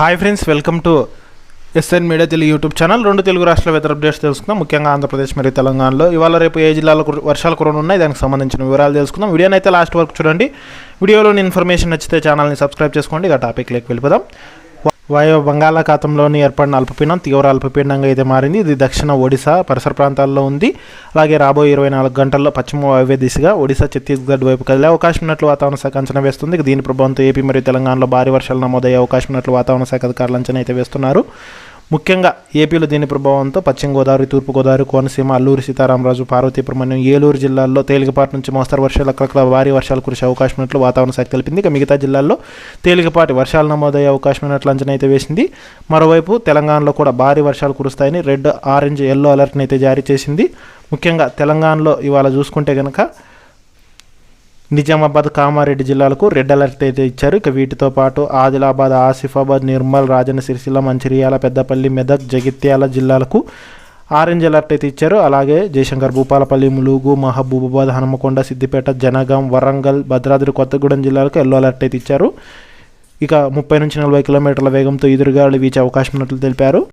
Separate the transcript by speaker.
Speaker 1: Hi friends welcome to SN media Telugu YouTube channel రెండు తెలుగు రాష్ట్రాల weather updates తెలుసుకుందాం. ముఖ్యంగా ఆంధ్రప్రదేశ్ మరియు తెలంగాణలో ఇవాళ రేపు ఏ జిల్లాలో వర్షాలు కురనున్నాయి దానికి సంబంధించిన వివరాలు తెలుసుకుందాం. వీడియోని అయితే లాస్ట్ వరకు చూడండి. వీడియోలోని ఇన్ఫర్మేషన్ నచ్చితే ఛానల్ని సబ్స్క్రైబ్ చేసుకోండి. ఇక టాపిక్లోకి వెళ్ళిపోదాం. వాయువ బంగాళాఖాతంలోని ఏర్పడిన అల్పపీడనం తీవ్ర అల్పపీడనంగా అయితే మారింది. ఇది దక్షిణ ఒడిశా పరిసర ప్రాంతాల్లో ఉంది. అలాగే రాబోయే ఇరవై నాలుగు గంటల్లో పశ్చిమ వాయువ్య దిశగా ఒడిశా ఛత్తీస్గఢ్ వైపు కదిలే అవకాశం ఉన్నట్లు వాతావరణ శాఖ అంచనా వేస్తుంది. దీని ప్రభావంతో ఏపీ మరియు తెలంగాణలో భారీ వర్షాలు నమోదయ్యే అవకాశం ఉన్నట్లు వాతావరణ శాఖ అధికారులు అంచనా అయితే వేస్తున్నారు. ముఖ్యంగా ఏపీలో దీని ప్రభావంతో పశ్చిమ గోదావరి తూర్పు గోదావరి కోనసీమ అల్లూరి సీతారామరాజు పార్వతీపురమణ్యం ఏలూరు జిల్లాల్లో తేలికపాటి నుంచి మోస్తరు వర్షాలు అక్కడక్కడ భారీ వర్షాలు కురిసే అవకాశం ఉన్నట్లు వాతావరణ శాఖ తెలిపింది. ఇక మిగతా జిల్లాల్లో తేలికపాటి వర్షాలు నమోదయ్యే అవకాశం ఉన్నట్లు అంచనా అయితే వేసింది. మరోవైపు తెలంగాణలో కూడా భారీ వర్షాలు కురుస్తాయని రెడ్ ఆరెంజ్ ఎల్లో అలర్ట్ని అయితే జారీ చేసింది. ముఖ్యంగా తెలంగాణలో ఇవాళ చూసుకుంటే కనుక నిజామాబాద్ కామారెడ్డి జిల్లాలకు రెడ్ అలర్ట్ అయితే ఇచ్చారు. ఇక వీటితో పాటు ఆదిలాబాద్ ఆసిఫాబాద్ నిర్మల్ రాజన్న సిరిసిల్ల మంచిర్యాల పెద్దపల్లి మెదక్ జగిత్యాల జిల్లాలకు ఆరెంజ్ అలర్ట్ అయితే ఇచ్చారు. అలాగే జయశంకర్ భూపాలపల్లి ములుగు మహబూబాబాద్ హనుమకొండ సిద్దిపేట జనగాం వరంగల్ భద్రాద్రి కొత్తగూడెం జిల్లాలకు ఎల్లో అలర్ట్ అయితే ఇచ్చారు. ఇక ముప్పై నుంచి నలభై కిలోమీటర్ల వేగంతో ఎదురుగాలు వీచే అవకాశం ఉన్నట్లు తెలిపారు.